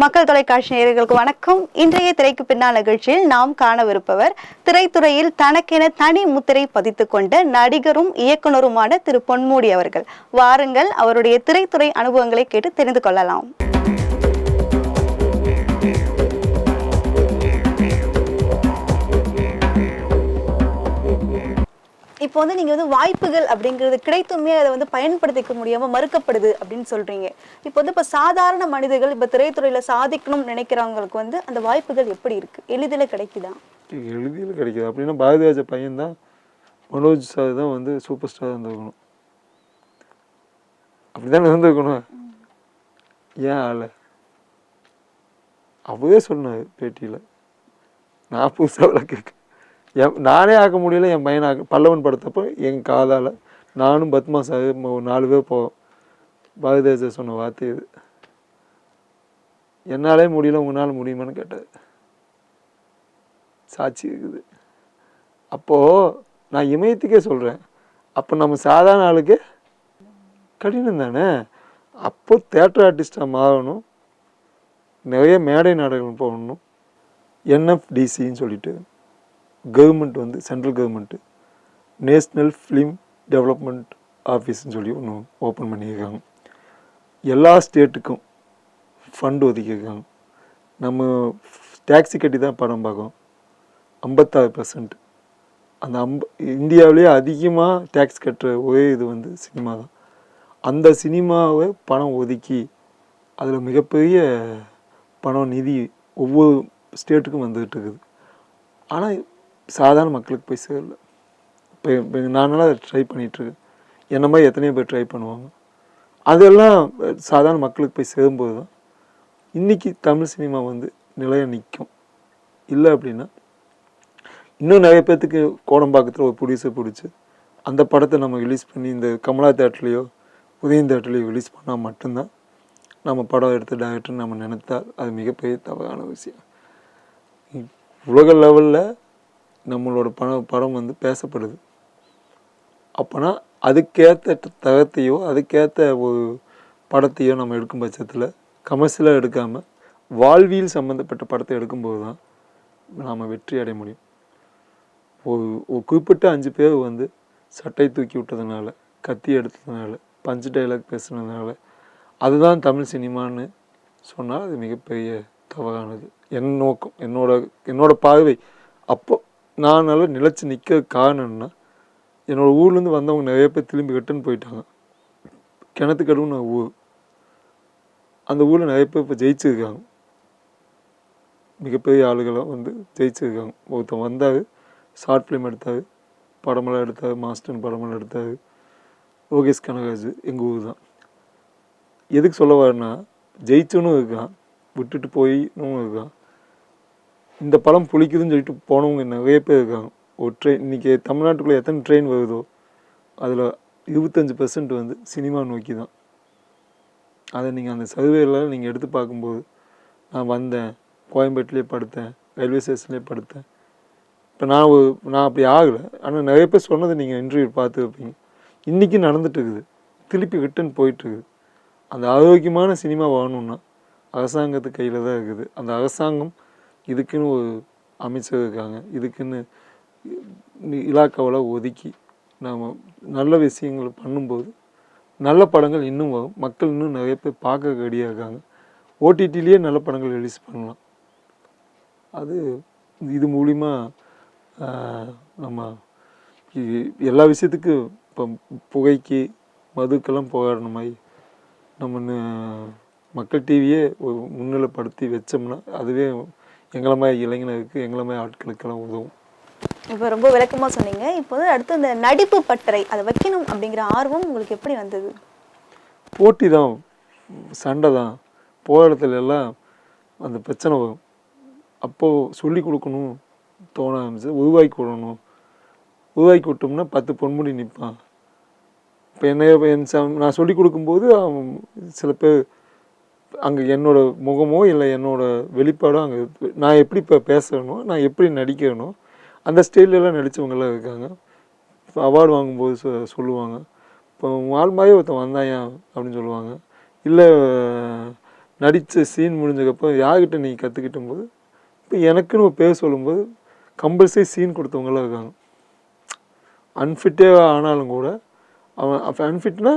மக்கள் தொலைக்காட்சி நேயர்களுக்கு வணக்கம். இன்றைய திரைக்கு பின்னால் நிகழ்ச்சியில் நாம் காணவிருப்பவர் திரைத்துறையில் தனக்கென தனி முத்திரை பதித்துக் கொண்ட நடிகரும் இயக்குனருமான திரு பொன்மூடி அவர்கள். வாருங்கள் அவருடைய திரைத்துறை அனுபவங்களை கேட்டு தெரிந்து கொள்ளலாம். இப்போ வந்து நீங்கள் வந்து வாய்ப்புகள் அப்படிங்கிறது கிடைத்துமே அதை வந்து பயன்படுத்திக்க முடியாமல் மறுக்கப்படுது அப்படின்னு சொல்கிறீங்க இப்போ வந்து இப்போ சாதாரண மனிதர்கள் இப்போ திரைத்துறையில் சாதிக்கணும்னு நினைக்கிறவங்களுக்கு வந்து அந்த வாய்ப்புகள் எப்படி இருக்குது எளிதில் கிடைக்குதா? எளிதில் கிடைக்குது. அப்படின்னா பாரதிராஜ பையன் தான் மனோஜ் சார் தான் வந்து சூப்பர் ஸ்டார் இருந்திருக்கணும். அப்படிதான் இருந்திருக்கணும்? ஏன் ஆள? அவரே சொன்னார் பேட்டியில். நான் புதுசாக கேட்க என் நானே ஆக்க முடியல என் பையனை ஆக்க பல்லவன் படுத்தப்போ என் காதால் நானும் பத்மா சாஹிப் நாலு பேர் போவோம் பாரதிராஜா சொன்ன வார்த்தை இது. என்னாலே முடியல உங்களால் முடியுமான்னு கேட்டார் சாட்சி இருக்குது. அப்போது நான் இமயத்துக்கே சொல்கிறேன் அப்போ நம்ம சாதாரண ஆளுக்கு கடினம் தானே? அப்போ தேட்டர் ஆர்டிஸ்டாக மாறணும். நிறைய மேடை நாடகம் போகணும் என்எஃப்டிசின்னு சொல்லிட்டு. கவர்மெண்ட் வந்து central government national film development ஆஃபீஸ்ன்னு சொல்லி ஒன்று ஓப்பன் பண்ணியிருக்காங்க. எல்லா ஸ்டேட்டுக்கும் ஃபண்ட் ஒதுக்கியிருக்காங்க. நம்ம டேக்ஸி கட்டி தான் படம் பார்க்கோம் ஐம்பத்தாறு பர்சன்ட் அந்த அம்ப இந்தியாவிலேயே அதிகமாக டேக்ஸ் கட்டுற ஒரே இது வந்து சினிமா தான். அந்த சினிமாவை பணம் ஒதுக்கி அதில் மிகப்பெரிய பணம் நிதி ஒவ்வொரு ஸ்டேட்டுக்கும் வந்துகிட்டு இருக்குது. ஆனால் சாதாரண மக்களுக்கு போய் சேரல. இப்போ இப்போ நானெல்லாம் அதை ட்ரை பண்ணிகிட்ருக்கேன் என்ன மாதிரி எத்தனையோ பேர் ட்ரை பண்ணுவாங்க. அதெல்லாம் சாதாரண மக்களுக்கு போய் சேரும்போது தான் இன்றைக்கி தமிழ் சினிமா வந்து நிலைய நிற்கும் இல்லை அப்படின்னா இன்னும் நிறைய பேர்த்துக்கு கோடம்பாக்கத்தில் ஒரு ப்ரொடியூசர் பிடிச்சி அந்த படத்தை நம்ம ரிலீஸ் பண்ணி இந்த கமலா தேட்டர்லேயோ உதயம் தேட்டர்லேயோ ரிலீஸ் பண்ணால் மட்டும்தான் நம்ம படம் எடுத்த டேரக்டர் நம்ம நினைத்தால் அது மிகப்பெரிய தவறான விஷயம். உலக லெவலில் நம்மளோட படம் படம் வந்து பேசப்படுது. அப்போனா அதுக்கேற்ற தகத்தையோ அதுக்கேற்ற ஒரு படத்தையோ நம்ம எடுக்கும் பட்சத்தில் கமர்ஷியலாக எடுக்காமல் வாழ்வியல் சம்மந்தப்பட்ட படத்தை எடுக்கும்போது தான் நாம் வெற்றி அடைய முடியும். ஒரு ஒரு குறிப்பிட்ட அஞ்சு பேர் வந்து சட்டை தூக்கி விட்டதுனால கத்தி எடுத்ததுனால பஞ்சு டைலாக் பேசுனதுனால அதுதான் தமிழ் சினிமான்னு சொன்னால் அது மிகப்பெரிய தவறானது. என் நோக்கம் என்னோட என்னோட பார்வை. அப்போ நான் நல்லா நிலச்சி நிற்க காரணம்னா என்னோடய ஊர்லேருந்து வந்தவங்க நிறைய பேர் திரும்பி ரிட்டன் போயிட்டாங்க. கிணத்துக்கடுன்னு ஊர். அந்த ஊரில் நிறைய பேர் இப்போ ஜெயிச்சிருக்காங்க. மிகப்பெரிய ஆளுகளாக வந்து ஜெயிச்சிருக்காங்க. ஒருத்தன் வந்தார் ஷார்ட் ஃபிலிம் எடுத்தார் படமெல்லாம் எடுத்தார் மாஸ்டர்ன் படமெல்லாம் எடுத்தார். யோகேஷ் கனகராஜ் எங்கள் ஊர் தான். எதுக்கு சொல்ல வரேன்னா ஜெயிச்சவனும் இருக்கான் விட்டுட்டு போயினும் இருக்கான். இந்த படம் புளிக்குதுன்னு சொல்லிட்டு போனவங்க நிறைய பேர் இருக்காங்க. ஒரு ட்ரெயின் இன்றைக்கி தமிழ்நாட்டுக்குள்ளே எத்தனை ட்ரெயின் வருதோ அதில் இருபத்தஞ்சி பெர்சன்ட் வந்து சினிமா நோக்கி தான். அதை நீங்கள் அந்த சர்வேல நீங்கள் எடுத்து பார்க்கும்போது நான் வந்தேன் கோயம்பேட்டிலே படுத்தேன் ரயில்வே ஸ்டேஷன்லேயே படுத்தேன். இப்போ நான் ஒரு நான் அப்படி ஆகலை. ஆனால் நிறைய பேர் சொன்னதை நீங்கள் இன்டர்வியூ பார்த்து வைப்பீங்க இன்றைக்கி நடந்துட்டுருக்குது திருப்பி ரிட்டன் போயிட்டுருக்குது அந்த ஆரோக்கியமான சினிமா வாங்கணுன்னா அரசாங்கத்து கையில் தான் இருக்குது. அந்த அரசாங்கம் இதுக்குன்னு ஒரு அமைச்சர் இருக்காங்க. இதுக்குன்னு இ- இலாக்காவில் ஒதுக்கி நாம் நல்ல விஷயங்கள் பண்ணும்போது நல்ல படங்கள் இன்னும் வரும். மக்கள் இன்னும் நிறைய பேர் பார்க்க ரெடியாக இருக்காங்க. ஓடிடிலேயே நல்ல படங்கள் ரிலீஸ் பண்ணலாம். அது இது மூலிமா நம்ம எல்லா விஷயத்துக்கும் இப்போ புகைக்கு மதுக்கெல்லாம் போராடின மாதிரி நம்ம மக்கள் டிவியே முன்னிலைப்படுத்தி வச்சோம்னா அதுவே எங்களை மாதிரி இளைஞர்களுக்கு எங்களை மாதிரி ஆட்களுக்கெல்லாம் உதவும். இப்போ ரொம்ப விளக்கமா சொன்னீங்க. இப்போ அடுத்து இந்த நடிப்பு பட்டறை அதை வைக்கணும் அப்படிங்கிற ஆர்வம் உங்களுக்கு எப்படி வந்தது? போட்டி தான் சண்டை தான். போகிற இடத்துல எல்லாம் அந்த பிரச்சனை வரும். அப்போது சொல்லி கொடுக்கணும் தோண ஆரம்பிச்சு உருவாக்கி விடணும் உருவாக்கி விட்டோம்னா பத்து பொன்முடி நிற்பான் இப்போ என்ன என் நான் சொல்லி கொடுக்கும்போது சில பேர் அங்கே என்னோட முகமோ இல்லை என்னோட வெளிப்பாடோ அங்கே நான் எப்படி இப்போ பேசணும் நான் எப்படி நடிக்கணும் அந்த ஸ்டைலெல்லாம் நடித்தவங்கெல்லாம் இருக்காங்க. இப்போ அவார்டு வாங்கும்போது சொ சொல்லுவாங்க. இப்போ ஆள் ஒருத்தன் வந்தாயா அப்படின்னு சொல்லுவாங்க. இல்லை நடித்த சீன் முடிஞ்சக்கப்புறம் யார்கிட்ட நீ கற்றுக்கிட்ட போது இப்போ எனக்குன்னு பேர் சொல்லும்போது கம்பல்சரி சீன் கொடுத்தவங்களாம் இருக்காங்க. அன்ஃபிட்டே ஆனாலும் கூட அவன் அப்போ அன்ஃபிட்னா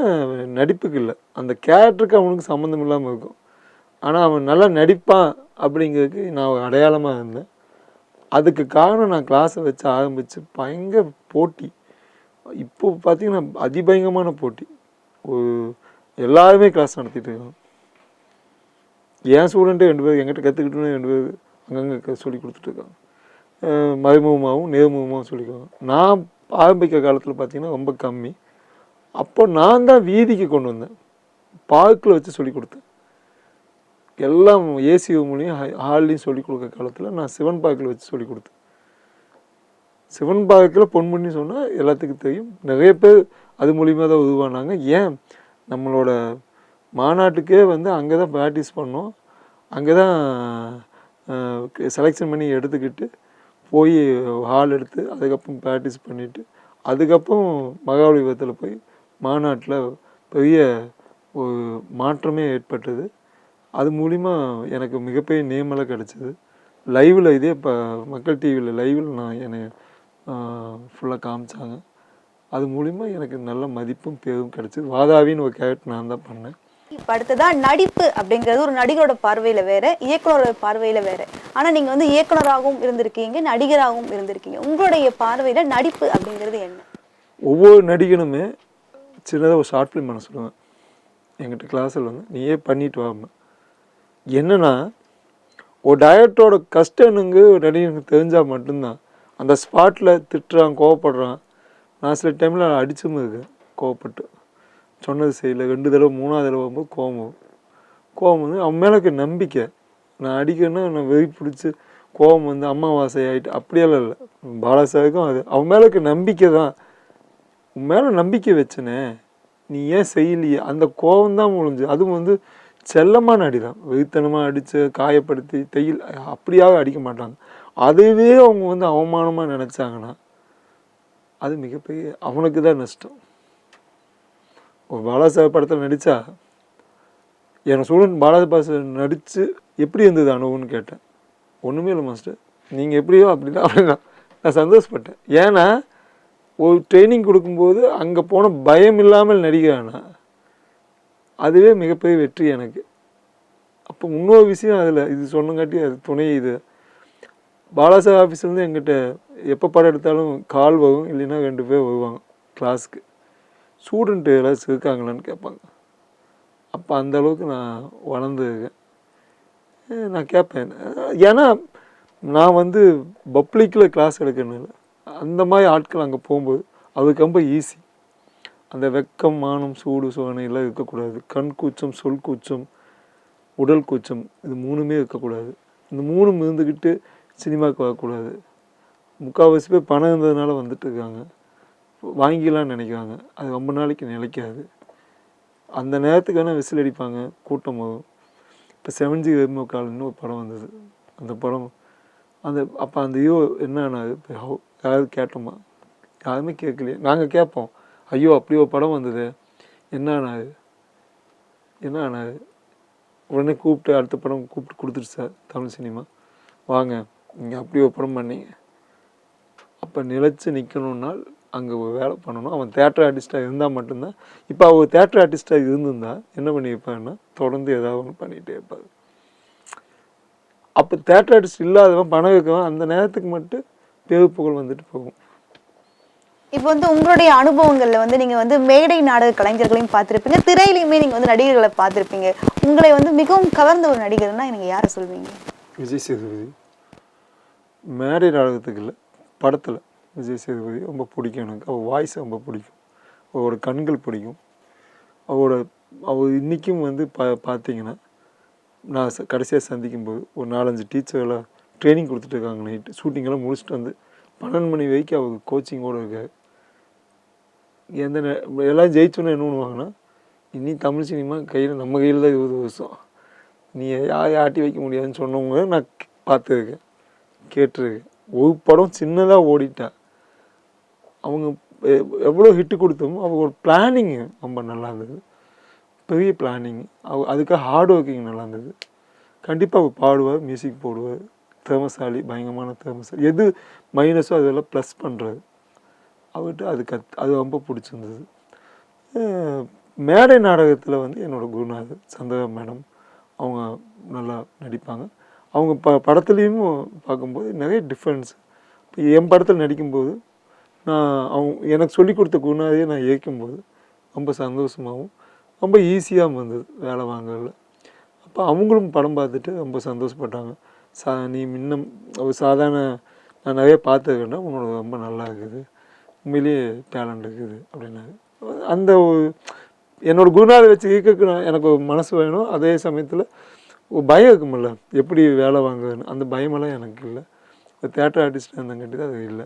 நடிப்புக்கு இல்லை. அந்த கேரக்டருக்கு அவனுக்கு சம்மந்தம் இல்லாமல் இருக்கும். ஆனால் அவன் நல்லா நடிப்பான் அப்படிங்கிறதுக்கு நான் அடையாளமாக இருந்தேன். அதுக்கு காரணம் நான் கிளாஸை வச்சு ஆரம்பித்து பயங்கர போட்டி. இப்போ பார்த்தீங்கன்னா அதிபயங்கரமான போட்டி. ஒரு எல்லாருமே கிளாஸ் நடத்திட்டு இருக்காங்க. என் ஸ்டூடெண்ட்டு ரெண்டு பேர் எங்கிட்ட கற்றுக்கிட்டோன்னு ரெண்டு பேர் அங்கங்கே சொல்லி கொடுத்துட்ருக்காங்க மறைமுகமாகவும் நேர்முகமாகவும் சொல்லிக்குவாங்க நான் ஆரம்பிக்க காலத்தில் பார்த்தீங்கன்னா ரொம்ப கம்மி. அப்போ நான் தான் வீதிக்கு கொண்டு வந்தேன். பார்க்கில் வச்சு சொல்லி கொடுத்தேன். எல்லாம் ஏசி மூலியம் ஹால்லையும் சொல்லி கொடுக்குற காலத்தில் நான் சிவன் பார்க்கில் வச்சு சொல்லி கொடுத்தேன். சிவன் பார்க்கில் பொன்மணி சொன்னால் எல்லாத்துக்கும் தெரியும். நிறைய பேர் அது மூலியமாக தான் உருவானாங்க. ஏன்? நம்மளோட மாநாட்டுக்கே வந்து அங்கே தான் ப்ராக்டிஸ் பண்ணோம். அங்கே தான் செலெக்ஷன் பண்ணி எடுத்துக்கிட்டு போய் ஹால் எடுத்து அதுக்கப்புறம் ப்ராக்டிஸ் பண்ணிவிட்டு அதுக்கப்புறம் மகாபலிபுரத்தில் போய் மாநாட்டில் பெரிய ஒரு மாற்றமே ஏற்பட்டது. அது மூலிமா எனக்கு மிகப்பெரிய நேமெல்லாம் கிடச்சிது. லைவில் இதே இப்போ மக்கள் டிவியில் லைவில் நான் என்னை ஃபுல்லாக காமிச்சாங்க. அது மூலிமா எனக்கு நல்ல மதிப்பும் பேரும் கிடச்சிது. வாதாவின்னு ஒரு கேரக்டர் நான் தான் பண்ணேன். இப்ப அடுத்ததா நடிப்பு அப்படிங்கிறது ஒரு நடிகரோட பார்வையில வேற இயக்குனரோட பார்வையில வேற. ஆனா நீங்க வந்து இயக்குனராகவும் இருந்திருக்கீங்க நடிகராகவும் இருந்திருக்கீங்க. உங்களுடைய பார்வையில நடிப்பு அப்படிங்கிறது என்ன? ஒவ்வொரு நடிகனுமே சின்னதாக ஒரு ஷார்ட் ஃபிலிம் பண்ண சொல்லுவேன். எங்கிட்ட கிளாஸில் வந்து நீயே பண்ணிட்டு வாம என்னென்னா ஒரு டயட்டோட கஷ்டனுங்க ஒரு நடிகனுக்கு தெரிஞ்சால் மட்டும்தான். அந்த ஸ்பாட்டில் திட்டுறான் கோவப்படுறான். நான் சில டைமில் அடிச்சும் இருக்கேன் கோவப்பட்டு. சொன்னது செய்யல ரெண்டு தடவை மூணாவது தடவை போகும்போது கோவம் கோவம் வந்து அவன் மேலே இருக்க நம்பிக்கை. நான் அடிக்கணும்னா நான் வெறி பிடிச்சி கோவம் வந்து அம்மாவாசை ஆகிட்டு அப்படியெல்லாம் இல்லை. பாலாசாருக்கும் அது. அவன் மேலே இருக்க நம்பிக்கை தான். உன் மேலே நம்பிக்கை வச்சனே. நீ ஏன் செய்யலையே? அந்த கோவம் தான் முடிஞ்சு அதுவும் வந்து செல்லமான அடி தான் வெகுத்தனமாக அடித்து காயப்படுத்தி தையல் அப்படியாக அடிக்க மாட்டாங்க. அதுவே அவங்க வந்து அவமானமாக நினச்சாங்கன்னா அது மிகப்பெரிய அவனுக்கு தான் நஷ்டம். ஒரு பாலாசா படத்தில் நடித்தா என் ஸ்டூடெண்ட் பாலாஜி நடித்து எப்படி இருந்தது அனுபவம்னு கேட்டேன். ஒன்றுமே இல்லை மாஸ்டர் நீங்கள் எப்படியோ அப்படிதான். அப்படின்னா நான் சந்தோஷப்பட்டேன். ஏன்னா ஒரு ட்ரைனிங் கொடுக்கும்போது அங்கே போன பயம் இல்லாமல் நடிக்கிறானா அதுவே மிகப்பெரிய வெற்றி எனக்கு. அப்போ இன்னொரு விஷயம் அதில் இது சொன்னங்காட்டி அது துணை இது. பாலாசா ஆஃபீஸ்லேருந்து எங்கிட்ட எப்போ படம் எடுத்தாலும் கால் வரும் இல்லைன்னா ரெண்டு பேர் வருவாங்க கிளாஸுக்கு ஸ்டூடெண்ட்டு ஏதாச்சும் இருக்காங்களான்னு கேட்பாங்க. அப்போ அந்த அளவுக்கு நான் வளர்ந்துருக்கேன் நான் கேட்பேன். ஏன்னா நான் வந்து பப்ளிக்கில் கிளாஸ் எடுக்கணும் அந்த மாதிரி ஆட்கள் அங்கே போகும்போது அதுக்கு ரொம்ப ஈஸி அந்த வெக்கம் மானம் சூடு சோதனை எல்லாம் இருக்கக்கூடாது. கண் கூச்சம் சொல் கூச்சம் உடல் கூச்சம் இது மூணுமே இருக்கக்கூடாது. இந்த மூணும் இருந்துக்கிட்டு சினிமாவுக்கு வரக்கூடாது. முக்கால்வாசி பேர் பணம் இருந்ததுனால வந்துட்டு இருக்காங்க. வாங்கிக்கலாம்னு நினைக்கிறாங்க. அது ரொம்ப நாளைக்கு நிலைக்காது. அந்த நேரத்துக்கான விசில் அடிப்பாங்க. கூட்டம் வரும். இப்போ செவன்ஜி காலன்னு ஒரு படம் வந்தது. அந்த படம் அந்த அப்போ அந்த ஐயோ என்ன ஆனாது இப்போ ஹவு- யாராவது கேட்டோமா? யாருமே கேட்கலையே. நாங்கள் கேட்போம். ஐயோ அப்படி ஒரு படம் வந்தது. என்ன ஆனாது என்ன ஆனாது உடனே கூப்பிட்டு அடுத்த படம் கூப்பிட்டு கொடுத்துட்டு சார் தமிழ் சினிமா. வாங்க நீங்கள் அப்படி ஒரு படம் பண்ணீங்க. அப்போ நிலச்சி நிற்கணுன்னால் அங்கே ஒரு வேலை பண்ணணும். அவன் தேட்டர் ஆர்டிஸ்ட்டாக இருந்தால் மட்டும்தான். இப்போ அவர் தேட்டர் ஆர்டிஸ்ட்டாக இருந்திருந்தா என்ன பண்ணியிருப்பான்னா தொடர்ந்து ஏதாவது ஒன்று பண்ணிகிட்டே இருப்பார். அப்போ தேட்டர் ஆர்டிஸ்ட் இல்லாதவன் பணம் இருக்கவன் அந்த நேரத்துக்கு மட்டும் பேர் புகழ் வந்துட்டு போகும். இப்போ வந்து உங்களுடைய அனுபவங்களில் வந்து நீங்கள் வந்து மேடை நாடக கலைஞர்களையும் பார்த்துருப்பீங்க. திரையிலையுமே நீங்கள் வந்து நடிகர்களை பார்த்துருப்பீங்க. உங்களை வந்து மிகவும் கவர்ந்த ஒரு நடிகர்னா நீங்கள் யாரை சொல்வீங்க? விஜய் சேதுபதி. மேடை நாடகத்துக்கு இல்லை படத்தில் விஜய் சேதுபதி ரொம்ப பிடிக்கும் எனக்கு. அவள் வாய்ஸ் ரொம்ப பிடிக்கும். அவரோட கண்கள் பிடிக்கும். அவரோட அவர் இன்றைக்கும் வந்து பா பார்த்தீங்கன்னா நான் ச கடைசியாக சந்திக்கும்போது ஒரு நாலஞ்சு டீச்சர்லாம் ட்ரைனிங் கொடுத்துட்டு இருக்காங்க நைட்டு ஷூட்டிங்கெல்லாம் முடிச்சுட்டு வந்து பன்னெண்டு மணி வரைக்கும் அவர் கோச்சிங்கோடு இருக்கார். எந்த நே- எல்லாம் ஜெயிச்சோன்னு என்ன வாங்கினா இனி தமிழ் சினிமா கையில் நம்ம கையில் தான் இருபது வருஷம் நீ யார் ஆட்டி வைக்க முடியாதுன்னு சொன்னவங்க நான் பார்த்துருக்கேன். கேட்டிருக்கேன். ஒரு படம் சின்னதாக ஓடிட்டா அவங்க எவ்வளோ ஹிட்டு கொடுத்தோமோ அவங்க ஒரு பிளானிங்கு ரொம்ப நல்லா இருந்தது. பெரிய பிளானிங் அவ அதுக்காக ஹார்ட் ஒர்க்கிங் நல்லா இருந்தது. கண்டிப்பாக அவர் பாடுவார் மியூசிக் போடுவார். திறமசாலி பயங்கரமான திறமசாலி. எது மைனஸோ அதெல்லாம் ப்ளஸ் பண்ணுறாரு அவர்கிட்ட அது கத் அது ரொம்ப பிடிச்சிருந்தது. மேடை நாடகத்தில் வந்து என்னோடய குருநாதர் சந்தக மேடம் அவங்க நல்லா நடிப்பாங்க. அவங்க ப படத்துலேயும் பார்க்கும்போது நிறைய டிஃப்ரென்ஸ் இப்போ என் படத்தில் நடிக்கும்போது நான் அவங்க எனக்கு சொல்லி கொடுத்த குருநாதையே நான் இயக்கும்போது ரொம்ப சந்தோஷமாகவும் ரொம்ப ஈஸியாகவும் வந்தது வேலை வாங்கல அப்போ அவங்களும் படம் பார்த்துட்டு ரொம்ப சந்தோஷப்பட்டாங்க. சா நீ முன்னம் ஒரு சாதாரண நான் நிறைய பார்த்துருக்கேன்னா உன்னோட ரொம்ப நல்லா இருக்குது. உண்மையிலேயே டேலண்ட் இருக்குது அப்படின்னாரு அந்த ஒரு என்னோட குருநாதை வச்சு ஈர்க்க நான் எனக்கு ஒரு மனசு வேணும். அதே சமயத்தில் பயம் இருக்குமில்ல எப்படி வேலை வாங்குவேன்னு அந்த பயமெல்லாம் எனக்கு இல்லை. தேட்டர் ஆர்டிஸ்ட் இருந்தங்காட்டி தான் அது இல்லை.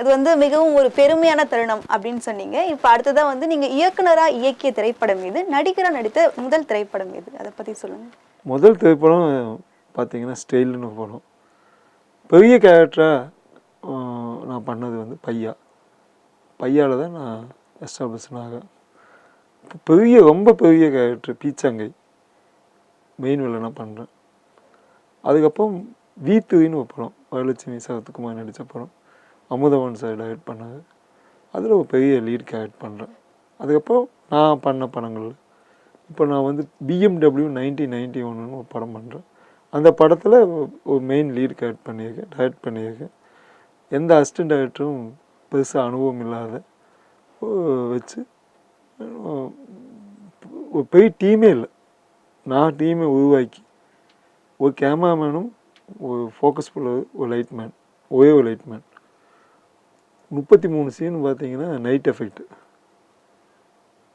இது வந்து மிகவும் ஒரு பெருமையான தருணம் அப்படின்னு சொன்னீங்க. இப்போ அடுத்ததா வந்து நீங்க இயக்குனரா இயக்கிய திரைப்படம் இது நடிகரா நடித்த முதல் திரைப்படம் இது அதை பத்தி சொல்லுங்க. முதல் திரைப்படம் பார்த்தீங்கன்னா ஸ்டைல்னு படம். பெரிய கேரக்டராக நான் பண்ணது வந்து பையா. பையால் தான் நான் எஸ்டாப்ளிஷன் ஆக பெரிய ரொம்ப பெரிய கேரக்டர் பீச்சாங்கை. மெயின் வில்லனாக பண்ணுறேன் அதுக்கப்புறம் வீத்துவின்னு ஒரு படம் வரலட்சுமி சரத்குமார் நடித்த படம். அமுதவன் சார் டைரக்ட் பண்ணாங்க அதில் ஒரு பெரிய லீட் கேரக்ட் பண்ணுறேன் அதுக்கப்புறம் நான் பண்ண படங்கள். இப்போ நான் வந்து பிஎம்டபிள்யூ நைன்டீன் நைன்டி ஒன்னு ஒரு படம் பண்ணுறேன் அந்த படத்தில் ஒரு மெயின் லீட் கேரக்ட் பண்ணியிருக்கேன் டைரக்ட் பண்ணியிருக்கேன். எந்த அசிஸ்டன்ட் டைரக்டரும் பெருசாக அனுபவம் இல்லாத வச்சு ஒரு பெரிய டீமே இல்லை. நான் டீமை உருவாக்கி ஒரு கேமராமேனும் ஒரு ஃபோக்கஸ் புல்லர் ஒரு லைட் மேன் ஒரே ஒரு லைட் மேன் முப்பத்தி மூணு சீன் பார்த்தீங்கன்னா நைட் எஃபெக்ட்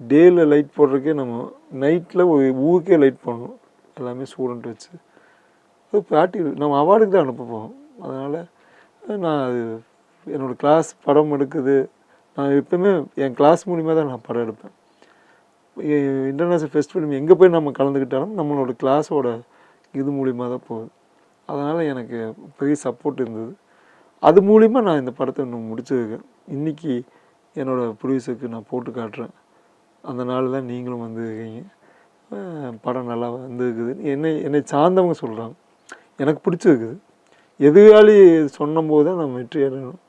டேயில் லைட் போடுறதுக்கே நம்ம நைட்டில் ஒரு ஊருக்கே லைட் போடணும். எல்லாமே ஸ்டூடெண்ட் வச்சு. அது ப்ராக்டிக்கல் நம்ம அவார்டுக்கு தான் அனுப்ப போகிறோம் அதனால் நான் அது என்னோடய கிளாஸ் படம் எடுக்குது. நான் எப்பவுமே என் கிளாஸ் மூலிமா தான் நான் படம் எடுப்பேன். இன்டர்நேஷ்னல் ஃபெஸ்டிவல் எங்கே போய் நம்ம கலந்துக்கிட்டாலும் நம்மளோட கிளாஸோட இது மூலிமா தான் போகுது. அதனால் எனக்கு பெரிய சப்போர்ட் இருந்தது. அது மூலிமா நான் இந்த படத்தை இன்னும் முடிச்சிருக்கேன். இன்றைக்கி என்னோடய ப்ரொடியூசருக்கு நான் போட்டு காட்டுறேன். அந்த நாள் தான் நீங்களும் வந்திருக்கீங்க படம் நல்லா வந்துருக்குது. என்னை என்னை சார்ந்தவங்க சொல்கிறாங்க எனக்கு பிடிச்சிருக்குது. எதிராளி சொன்னபோது தான் நான் வெற்றி அடையணும்.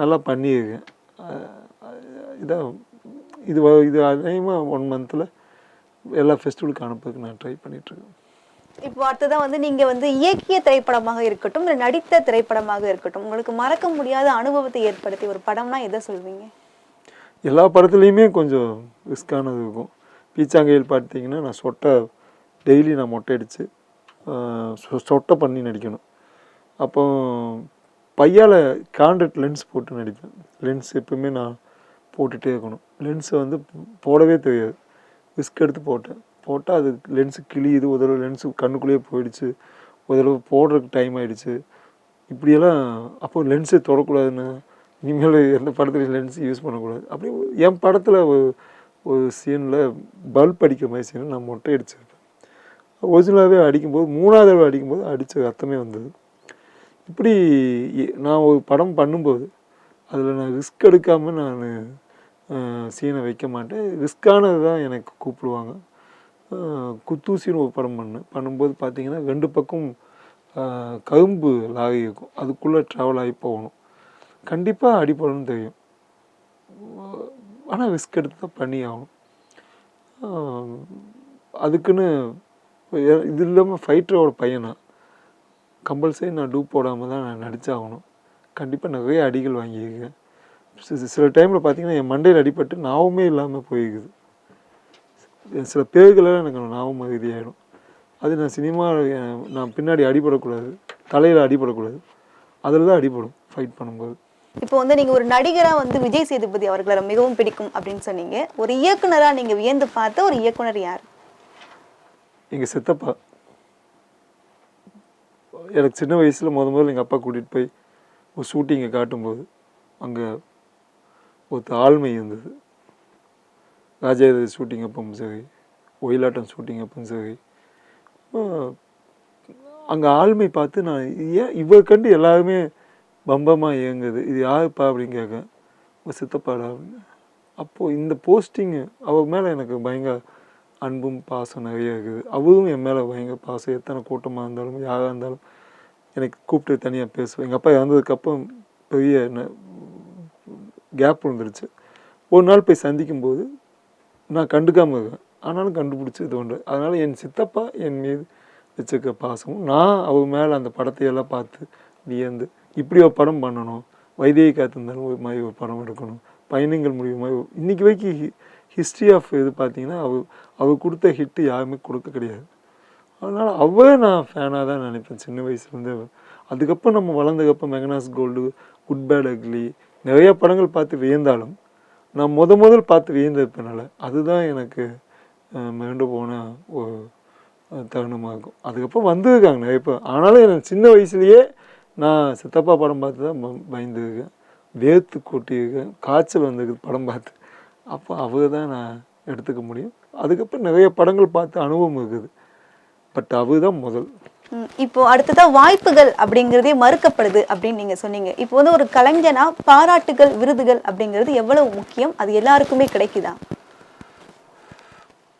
நல்லா பண்ணியிருக்கேன் இதான் இது இது அதிகமாக ஒன் மந்தில் எல்லா ஃபெஸ்டிவலுக்கு அனுப்புறதுக்கு நான் ட்ரை பண்ணிகிட்ருக்கேன் இப்போ அடுத்ததா வந்து நீங்க வந்து இயக்கிய திரைப்படமாக இருக்கட்டும் இல்லை நடித்த திரைப்படமாக இருக்கட்டும் உங்களுக்கு மறக்க முடியாத அனுபவத்தை ஏற்படுத்தி ஒரு படம்னா எதை சொல்வீங்க? எல்லா படத்துலையுமே கொஞ்சம் ரிஸ்கானது இருக்கும். பீச்சாங்கையில் பார்த்தீங்கன்னா நான் சொட்டை டெய்லி நான் மொட்டை அடித்து சொட்டை பண்ணி நடிக்கணும். அப்போ பையால் கான்ட்ராக்ட் லென்ஸ் போட்டு நடிப்பேன் லென்ஸ் எப்பவுமே நான் போட்டுகிட்டே இருக்கணும். லென்ஸை வந்து போடவே தெரியாது. ரிஸ்க் எடுத்து போட்டேன். போட்டால் அது லென்ஸு கிழியுது ஒரு தடவை லென்ஸு கண்ணுக்குள்ளேயே போயிடுச்சு ஒரு தடவை போடுறதுக்கு டைம் ஆகிடுச்சு இப்படியெல்லாம் அப்போ லென்ஸை தொடக்கூடாதுன்னு இனிமேல் எந்த படத்துலையும் லென்ஸ் யூஸ் பண்ணக்கூடாது. அப்படி என் படத்தில் ஒரு ஒரு சீனில் பல்ப் அடிக்கிற மாதிரி சீனில் நான் மொட்டை அடிச்சிருப்பேன். ஒரிஜினலாகவே அடிக்கும்போது மூணாவது தடவை அடிக்கும்போது அடித்த ரத்தமே வந்தது. இப்படி நான் ஒரு படம் பண்ணும்போது அதில் நான் ரிஸ்க் எடுக்காமல் நான் சீனை வைக்க மாட்டேன். ரிஸ்க்கானது தான் எனக்கு கூப்பிடுவாங்க. குத்தூசின்னு ஒரு படம் பண்ணேன். பண்ணும்போது பார்த்தீங்கன்னா ரெண்டு பக்கம் கரும்பு லாரி இருக்கும். அதுக்குள்ளே ட்ராவல் ஆகி போகணும். கண்டிப்பாக அடிப்படணும்னு தெரியும். ஆனால் ரிஸ்க் எடுத்து தான் பண்ணி ஆகணும் அதுக்குன்னு இது இல்லாமல் ஃபைட்டரோட பையனா கம்பல்சரி நான் டூப் போடாமல் தான் நான் நடிச்சாகணும். கண்டிப்பாக நிறைய அடிகள் வாங்கியிருக்கேன். சில டைமில் பார்த்தீங்கன்னா என் மண்டையில் அடிபட்டு நாவுமே இல்லாமல் போயிருக்குது. சில பேர்களெல்லாம் எனக்கு நாவும் மகிழ்ச்சியாயிடும் அது நான் சினிமா நான் பின்னாடி அடிபடக்கூடாது தலையில் அடிபடக்கூடாது. அதில் தான் அடிபடும் ஃபைட் பண்ணும்போது. இப்போ வந்து நீங்க ஒரு நடிகரா வந்து விஜய் சேதுபதி அவர்களை மிகவும் பிடிக்கும் அப்படின்னு சொன்னீங்க. ஒரு இயக்குனரா நீங்க வியந்து பார்த்த ஒரு இயக்குனர் யார்? எங்கள் சித்தப்பா. எனக்கு சின்ன வயசில் முத முதல்ல எங்கள் அப்பா கூட்டிகிட்டு போய் ஒரு ஷூட்டிங்கை காட்டும்போது அங்கே ஒரு ஆழ்மை இருந்தது. ராஜாதி ஷூட்டிங் அப்பவும் சரி ஒயிலாட்டம் ஷூட்டிங் அப்பவும் சரி. அங்கே ஆழ்மை பார்த்து நான் ஏன் இவர் கண்டு எல்லாருமே பம்பமாக இயங்குது இது யாருப்பா அப்படின்னு கேட்க உங்கள் சித்தப்பாடா? அப்படின்னு. அப்போது இந்த போஸ்டிங்கு அவர் மேலே எனக்கு பயங்கர அன்பும் பாசம் நிறைய இருக்குது. அவரும் என் மேலே பயங்கர பாசம் எத்தனை கூட்டமாக இருந்தாலும் யாராக இருந்தாலும் எனக்கு கூப்பிட்டு தனியாக பேசுவேன். எங்கள் அப்பா இறந்ததுக்கப்புறம் பெரிய கேப் விழுந்துருச்சு. ஒரு நாள் போய் சந்திக்கும்போது நான் கண்டுக்காமல் இருக்கேன் ஆனாலும் கண்டுபிடிச்சி தோன்று ஒன்று. அதனால் என் சித்தப்பா என் மீது வச்சுக்க பாசமும் நான் அவ மேலே அந்த படத்தையெல்லாம் பார்த்து வியந்து இப்படி ஒரு படம் பண்ணணும் வைத்தியை காத்திருந்தாலும் ஒரு மாதிரி ஒரு படம் எடுக்கணும் பயணங்கள் முடியுமா? இன்றைக்கி வரைக்கும் ஹிஸ்ட்ரி ஆஃப் இது பார்த்தீங்கன்னா அவ அவள் கொடுத்த ஹிட்டு யாருமே கொடுக்க கிடையாது. அதனால் அவ நான் ஃபேனாக தான் நினைப்பேன். சின்ன வயசுலேருந்து அதுக்கப்புறம் நம்ம வளர்ந்ததுக்கப்புறம் Mackenna's Gold good bad ugly நிறைய படங்கள் பார்த்து வியந்தாலும் நான் முத முதல் பார்த்து வியந்திருப்பனால அதுதான் எனக்கு மிரண்டு போன ஒரு தருணமாக இருக்கும். அதுக்கப்புறம் வந்திருக்காங்க நிறைய பேர். ஆனாலும் எனக்கு சின்ன வயசுலேயே நான் சித்தப்பா படம் பார்த்து தான் பயந்துருக்கேன். வேர்த்து கொட்டியிருக்கேன். காய்ச்சல் வந்திருக்கு படம் பார்த்து. அப்போ அவங்க தான் நான் எடுத்துக்க முடியும். அதுக்கப்புறம் நிறைய படங்கள் பார்த்து அனுபவம் இருக்குது. பட் அவ தான் முதல் இப்போ அடுத்ததா வாய்ப்புகள் அப்படிங்கிறதே மறுக்கப்படுது அப்படின்னு நீங்க சொன்னீங்க. இப்போ வந்து ஒரு கலைஞனா பாராட்டுகள் விருதுகள் அப்படிங்கிறது எவ்வளவு முக்கியம்? அது எல்லாருக்குமே கிடைக்குதா?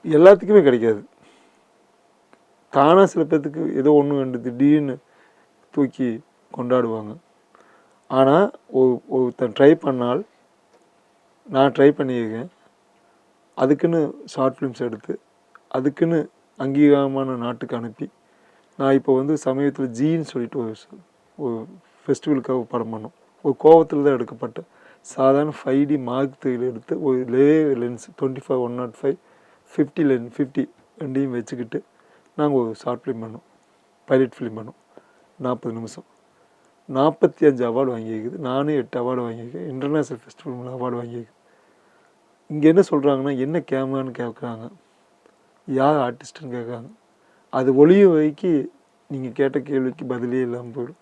எல்லாத்துக்குமே கிடைக்காது. தானாக சில பேர்த்துக்கு ஏதோ ஒன்று ரெண்டு திடீர்னு தூக்கி கொண்டாடுவாங்க. ஆனால் ஒரு ஒருத்தன் ட்ரை பண்ணால் நான் ட்ரை பண்ணியிருக்கேன். அதுக்குன்னு ஷார்ட் ஃபிலிம்ஸ் எடுத்து அதுக்குன்னு அங்கீகாரமான நாட்டுக்கு அனுப்பி நான் இப்போ வந்து சமீபத்தில் ஜீன்னு சொல்லிட்டு ஒரு ஒரு ஃபெஸ்டிவலுக்காக படம் பண்ணோம். ஒரு கோவத்தில் தான் எடுக்கப்பட்ட சாதாரண ஃபைவ் டி மார்க் த்ரீல எடுத்து ஒரு லே lens twenty five one nought five fifty lens fifty ரெண்டையும் வச்சுக்கிட்டு நாங்கள் ஒரு ஷார்ட் ஃபிலிம் பண்ணோம். பைலட் ஃபிலிம் பண்ணோம். நாற்பது நிமிஷம். நாற்பத்தி அஞ்சு அவார்டு வாங்கியிருக்குது. நானே எட்டு அவார்டு வாங்கியிருக்கேன். இன்டர்நேஷ்னல் ஃபெஸ்டிவல் அவார்டு வாங்கியிருக்கேன். இங்கே என்ன சொல்கிறாங்கன்னா என்ன கேமரான்னு கேட்குறாங்க யார் ஆர்டிஸ்ட்டுன்னு கேட்குறாங்க அது ஒளிய வைக்கி நீங்கள் கேட்ட கேள்விக்கு பதிலே இல்லாமல் போயிடும்.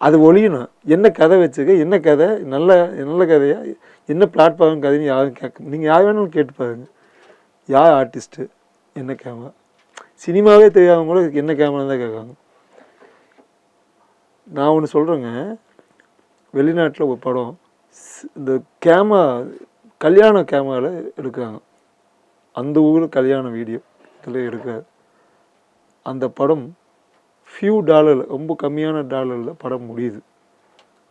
அது ஒளியணும். என்ன கதை வச்சுக்க என்ன கதை நல்ல நல்ல கதையாக என்ன பிளாட்ஃபார்ம் கதைன்னு யாரும் கேட்க நீங்கள் யார் வேணாலும் கேட்டு பாருங்க. யார் ஆர்டிஸ்ட்டு என்ன கேமரா சினிமாவே தெரியாதவங்க கூட என்ன கேமரா தான் கேட்குறாங்க நான் ஒன்று சொல்கிறேங்க வெளிநாட்டில் ஒரு படம் இந்த கேமரா கல்யாண கேமராவில் எடுக்கிறாங்க. அந்த ஊரில் கல்யாண வீடியோ இதில் எடுக்கிறார். அந்த படம் ஃபியூ டாலரில் ரொம்ப கம்மியான டாலரில் படம் முடியுது.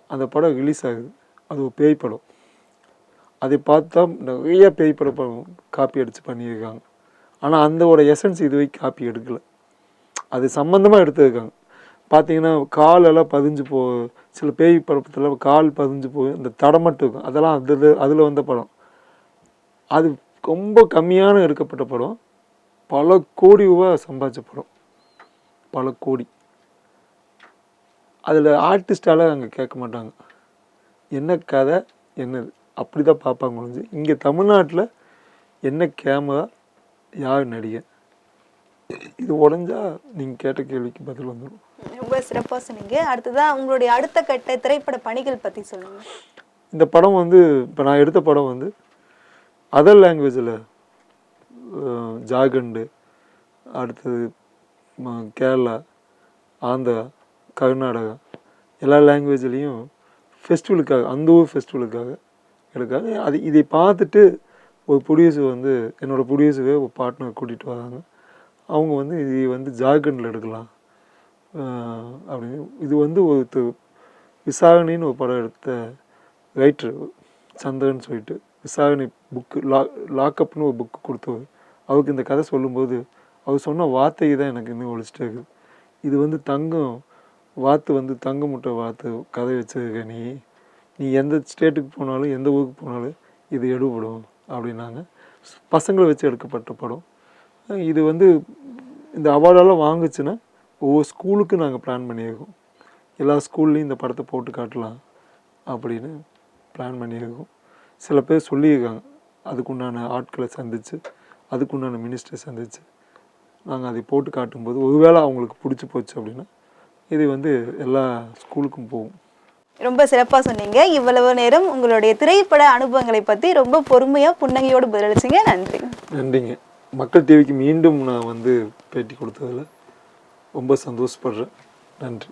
அந்த படம் ரிலீஸ் ஆகுது. அது ஒரு பேய் படம். அதை பார்த்தா நிறைய பேய் படம் காப்பி அடித்து பண்ணியிருக்காங்க. ஆனால் அந்தோட எசன்ஸ் இது வரைக்கும் காப்பி எடுக்கலை. அது சம்மந்தமாக எடுத்திருக்காங்க. பார்த்தீங்கன்னா காலெல்லாம் பதிஞ்சு போ சில பேய் படத்தில் கால் பதிஞ்சு போய் இந்த தடம் மட்டும் இருக்கும். அதெல்லாம் அதில் அதில் வந்த படம். அது ரொம்ப கம்மியான எடுக்கப்பட்ட படம். பல கோடி ரூபாய் சம்பாதிச்ச படம். பல கோடி. அதில் ஆர்டிஸ்டால அங்கே கேட்க மாட்டாங்க. என்ன கதை? என்னது? அப்படி தான் பார்ப்பாங்க ஒழிஞ்சு. இங்கே தமிழ்நாட்டில் என்ன கேமரா யார் நடிகன்? இது உடஞ்சா நீங்கள் கேட்ட கேள்விக்கு பதில் வந்துடும் ரொம்ப சிறப்பா சொன்னீங்க. அடுத்ததா உங்களுடைய அடுத்த கட்ட திரைப்பட பணிகள் பத்தி சொல்லுங்க. இந்த படம் வந்து இப்போ நான் எடுத்த படம் வந்து அதர் லாங்குவேஜில் ஜார்க்கண்டு அடுத்தது கேரளா ஆந்திரா கர்நாடகா எல்லா லாங்குவேஜ்லேயும் ஃபெஸ்டிவலுக்காக அந்த ஊர் ஃபெஸ்டிவலுக்காக எடுக்காது. அது இதை பார்த்துட்டு ஒரு ப்ரொடியூசர் வந்து என்னோடய ப்ரொடியூசரே ஒரு பார்ட்னர் கூட்டிகிட்டு வராங்க. அவங்க வந்து இது வந்து ஜார்க்கண்டில் எடுக்கலாம் அப்படின்னு. இது வந்து ஒருத்தர் விசாரணைன்னு ஒரு படம் எடுத்த ரைட்டர் சந்திரன் சொல்லிட்டு. விசாரணை புக்கு லா லாக்அப்னு ஒரு புக்கு கொடுத்தவர். அவருக்கு இந்த கதை சொல்லும்போது அவர் சொன்ன வார்த்தை தான் எனக்கு இன்னும் ஒழிச்சிட்டே இருக்குது இது வந்து தங்கம் வாத்து வந்து தங்க முட்டை வாத்து கதை வச்சிருக்க நீ. நீ எந்த ஸ்டேட்டுக்கு போனாலும் எந்த ஊருக்கு போனாலும் இது எடுபடும் அப்படின்னாங்க. பசங்களை வச்சு எடுக்கப்பட்ட படம். இது வந்து இந்த அவார்டெல்லாம் வாங்குச்சுன்னா ஒவ்வொரு ஸ்கூலுக்கு நாங்கள் பிளான் பண்ணியிருக்கோம். எல்லா ஸ்கூல்லையும் இந்த படத்தை போட்டு காட்டலாம் அப்படின்னு பிளான் பண்ணியிருக்கோம். சில பேர் சொல்லியிருக்காங்க அதுக்குண்டான ஆட்களை சந்தித்து அதுக்குண்டான மினிஸ்டரை சந்தித்து நாங்கள் அதை போட்டு காட்டும்போது ஒருவேளை அவங்களுக்கு பிடிச்சி போச்சு அப்படின்னா இது வந்து எல்லா ஸ்கூலுக்கும் போகும். ரொம்ப சிறப்பா சொன்னீங்க. இவ்வளவு நேரம் உங்களுடைய திரைப்பட அனுபவங்களை பத்தி ரொம்ப பொறுமையா புன்னகையோடு பதிலளிச்சீங்க. நன்றி. நன்றிங்க. மக்கள் டிவிக்கு மீண்டும் நான் வந்து பேட்டி கொடுத்ததில் ரொம்ப சந்தோஷப்படுறேன். நன்றி.